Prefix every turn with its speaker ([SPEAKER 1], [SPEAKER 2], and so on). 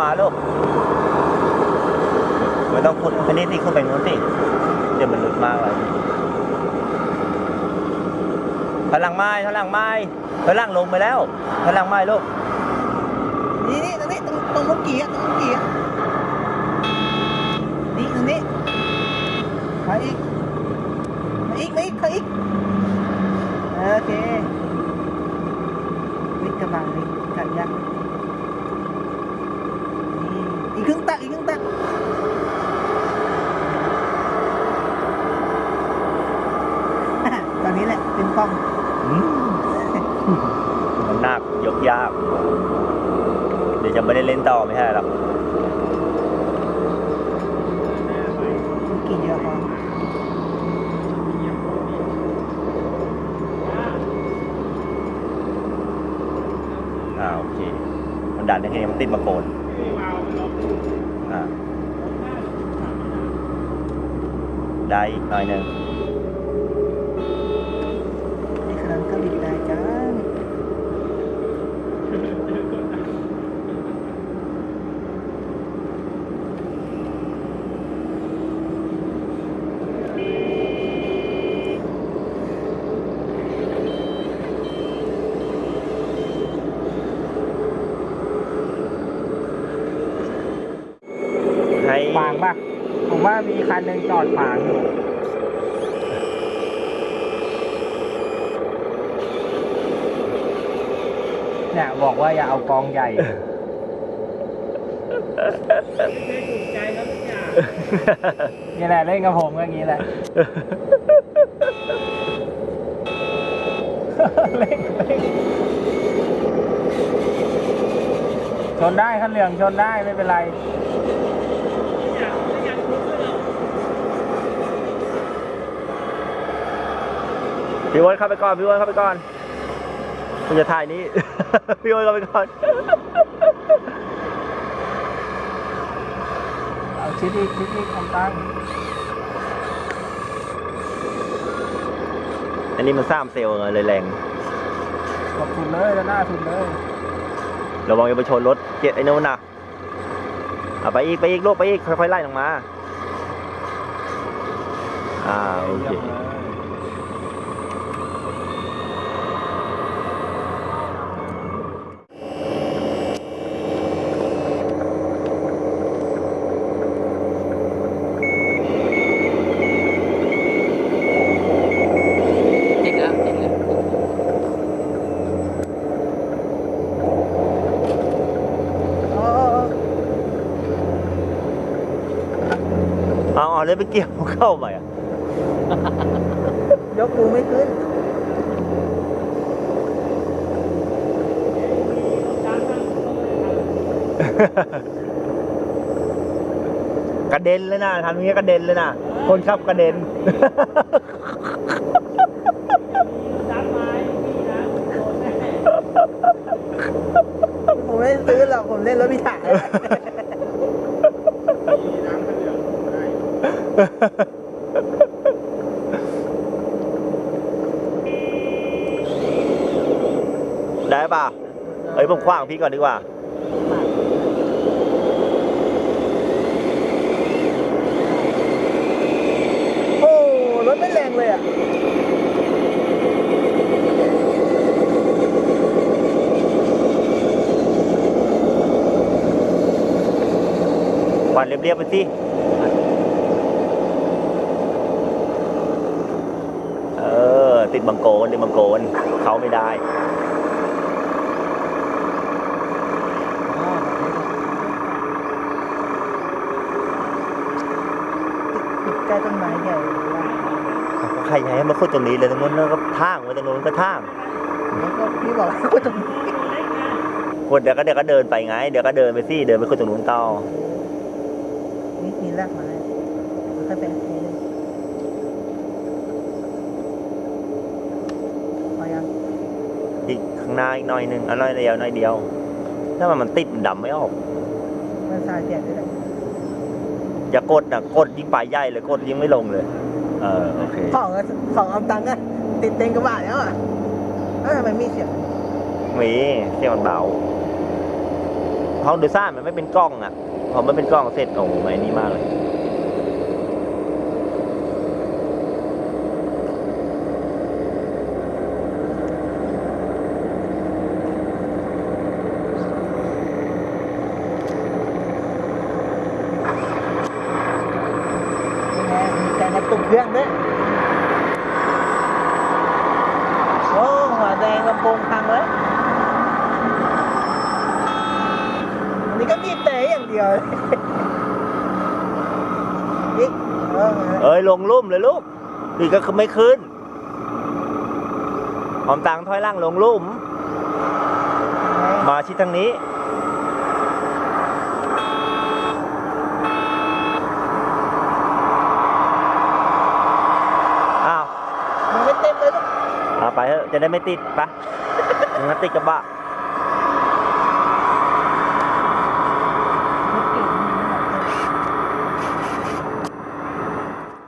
[SPEAKER 1] มาลูกไม่ต้องคุณคันนี้ที่ขึ้นไปนู้นสิเดี๋ยวมันหลุดมากเลยถอยหลังไม้ถอยหลังไม้ถอยหลังลงไปแล้วถอยหลังไม้ลูก
[SPEAKER 2] นี่นี่ตรงนี้ตรงตรงเมื่อกี้ตรงเมื่อกี้นี่ตรงนี้มาอีกมาอีกมาอีกมาอีกโอเควิกกระบังนี่กันยักษ์นี่ อีกครึ่งตักอีกครึ่งตักตอนนี้แหละเป็นป้อง
[SPEAKER 1] อืมมันหนักยกยาก เดี๋ยวจะไม่ได้เล่นต่อไม่ใช่หรอก
[SPEAKER 2] กี่เยอะพอ
[SPEAKER 1] อ่าโอเค มันดันได้แค่นี้มันติดมาโกนอ่า ได้อีกหน่อยหนึ่ง
[SPEAKER 2] นี่ขนาดก็บิดได้จัง
[SPEAKER 1] ให้
[SPEAKER 3] ขวางป่ะ ผม ว่ามีคันหนึ่งจอดขวางอยู่เนี่ยบอกว่าอย่าเอากองใหญ่ นี่แหละเล่นกับผมก็อย่างนี้แหละ เล่นเล่นชนได้คันเหลืองชนได้ไม่เป็นไร
[SPEAKER 1] พี่วอนเข้าไปก่อนพี่วอนเข้าไปก่อนคุณจะถ่ายนี้ พี่วอนเข้าไปก่อน
[SPEAKER 3] เอาชิดอีกชิดอีกทำตั้ง
[SPEAKER 1] อันนี้มันสร้างเซลล์ไงเลยแรง
[SPEAKER 3] กดสุดเลยแล้วหน้าสุดเลย
[SPEAKER 1] ระวังอย่าไปชนรถเจ็ดไอ้นู้นนะเอาไปอีกไปอีกลูกไปอีกค่อยๆไล่ลงมา อ่าโอเค
[SPEAKER 2] ติดแล้วติดแล้วอ๋อ
[SPEAKER 1] เอาเอาเลยไปเกี่ยวเข้าไปอะ
[SPEAKER 2] ยกกูไม่ขึ้น
[SPEAKER 1] กระเด็นเลยนะทำอย่างนี้กระเด็นเลยนะคนขับกระเด็น
[SPEAKER 2] ผมไม่ได้ซื้อหรอกผมเล่นรถพิถา
[SPEAKER 1] ได้ป่ะเอ้ยผมขว้างพี่ก่อนดีกว่า
[SPEAKER 2] โอ้รถไม่แรงเลยอะ
[SPEAKER 1] ควันเรียบๆไปสิ เออ ติดบังโกนติดบังโกนเขาไม่ได้
[SPEAKER 2] ติดใกล้ต้นไม้ใหญ่เลยว่ะ
[SPEAKER 1] ใครให้มาขุดตรงนี้เลยตรงนู้นก็ทางไว้ตรงนู้นก็ทาง
[SPEAKER 2] แล้วก็พี่บอกให้คนตรงนี้
[SPEAKER 1] ขุดเดี๋ยวก็เดี๋ยวก็เดินไปไง เดี๋ยวก็เดินไปสิเดินไปขุดตรงนู้นต่อ
[SPEAKER 2] นี่มีรากไม้ค่อยๆไปทีนึงพอยัง
[SPEAKER 1] อีกข้างหน้าอีกหน่อยหนึงเอาหน่อยเดียวหน่อยเดียวถ้ามันมันติดมันดำไม่ออก
[SPEAKER 2] มันทรายเปลี่ยนได้เลย
[SPEAKER 1] อย่ากดนะกดยิ่งไปใหญ่เลยกดยิ่งไม่ลงเลย เออโอเค
[SPEAKER 2] ของอะของเอาตังค์อะติดเต็งกระบะแล้วอะเอ้าทำไมมีเสียง
[SPEAKER 1] มีเสียงมันเบาห้องโดยสารมันไม่เป็นกล้องอะพอมันเป็นกล้องเสร็จโอ้โหไอ้นี่มากเลย
[SPEAKER 2] ยังไงมีการกระ ตุกเครื่องด้วยโอ้หัวแดงกระโปรงพังแล้วอันนี้ก็บีแต่อย่างเดียวเลยอีกเออมาแล้ว
[SPEAKER 1] เอ้ยลงลุ่มเลยลูกดีก็คือไม่ขึ้นหอมตังถอยล่างลงลุ่ม มาชิดทางนี้ อ้าว
[SPEAKER 2] มันไม่เต็มเลยลูก
[SPEAKER 1] เอา ไปเถอะจะได้ไม่ติดปะมันติดกระบะ